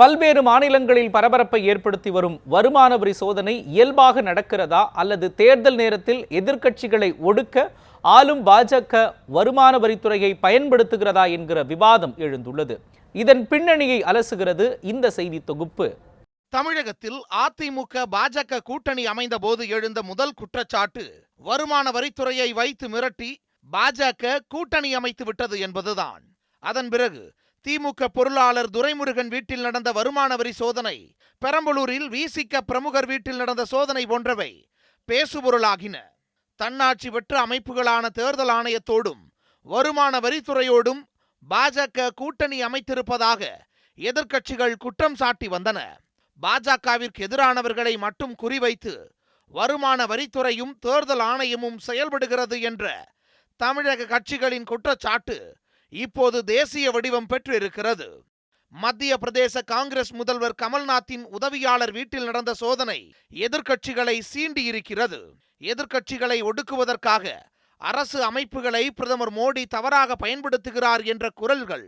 பல்வேறு மாநிலங்களில் பரபரப்பை ஏற்படுத்தி வரும் வருமான வரி சோதனை இயல்பாக நடக்கிறதா அல்லது தேர்தல் நேரத்தில் எதிர்க்கட்சிகளை ஒடுக்க ஆளும் பாஜக வருமான வரித்துறையை பயன்படுத்துகிறதா என்கிற விவாதம் எழுந்துள்ளது. இதன் பின்னணியை அலசுகிறது இந்த செய்தி தொகுப்பு. தமிழகத்தில் அதிமுக பாஜக கூட்டணி அமைந்த போது எழுந்த முதல் குற்றச்சாட்டு வருமான வரித்துறையை வைத்து மிரட்டி பாஜக கூட்டணி அமைத்து விட்டது என்பதுதான். அதன் பிறகு திமுக பொருளாளர் துரைமுருகன் வீட்டில் நடந்த வருமான வரி சோதனை பெரம்பலூரில் விசிக பிரமுகர் வீட்டில் நடந்த சோதனை போன்றவை பேசுபொருளாகின. தன்னாட்சி பெற்ற அமைப்புகளான தேர்தல் ஆணையத்தோடும் வருமான வரித்துறையோடும் பாஜக கூட்டணி அமைத்திருப்பதாக எதிர்க்கட்சிகள் குற்றம் சாட்டி வந்தன. பாஜகவிற்கு எதிரானவர்களை மட்டும் குறிவைத்து வருமான வரித்துறையும் தேர்தல் ஆணையமும் செயல்படுகிறது என்ற தமிழக கட்சிகளின் குற்றச்சாட்டு இப்போது தேசிய வடிவம் பெற்றிருக்கிறது. மத்திய பிரதேச காங்கிரஸ் முதல்வர் கமல்நாத்தின் உதவியாளர் வீட்டில் நடந்த சோதனை எதிர்க்கட்சிகளை சீண்டியிருக்கிறது. எதிர்க்கட்சிகளை ஒடுக்குவதற்காக அரசு அமைப்புகளை பிரதமர் மோடி தவறாக பயன்படுத்துகிறார் என்ற குரல்கள்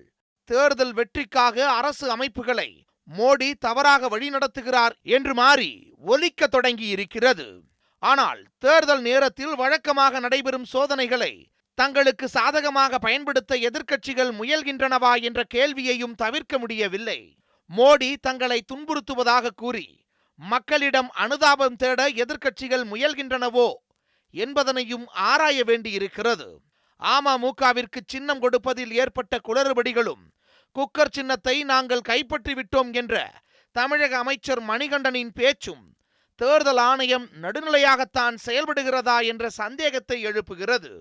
தேர்தல் வெற்றிக்காக அரசு அமைப்புகளை மோடி தவறாக வழிநடத்துகிறார் என்று மாறி ஒலிக்க தொடங்கி இருக்கிறது ஆனால் தேர்தல் நேரத்தில் வழக்கமாக நடைபெறும் சோதனைகளை தங்களுக்கு சாதகமாக பயன்படுத்த எதிர்க்கட்சிகள் முயல்கின்றனவா என்ற கேள்வியையும் தவிர்க்க முடியவில்லை. மோடி தங்களை துன்புறுத்துவதாக கூறி மக்களிடம் அனுதாபம் தேட எதிர்க்கட்சிகள் முயல்கின்றனவோ என்பதனையும் ஆராய வேண்டியிருக்கிறது. அமமுகவிற்கு சின்னம் கொடுப்பதில் ஏற்பட்ட குளறுபடிகளும் குக்கர் சின்னத்தை நாங்கள் கைப்பற்றிவிட்டோம் என்ற தமிழக அமைச்சர் மணிகண்டனின் பேச்சும் தேர்தல் ஆணையம் நடுநிலையாகத்தான் செயல்படுகிறதா என்ற சந்தேகத்தை எழுப்புகிறது.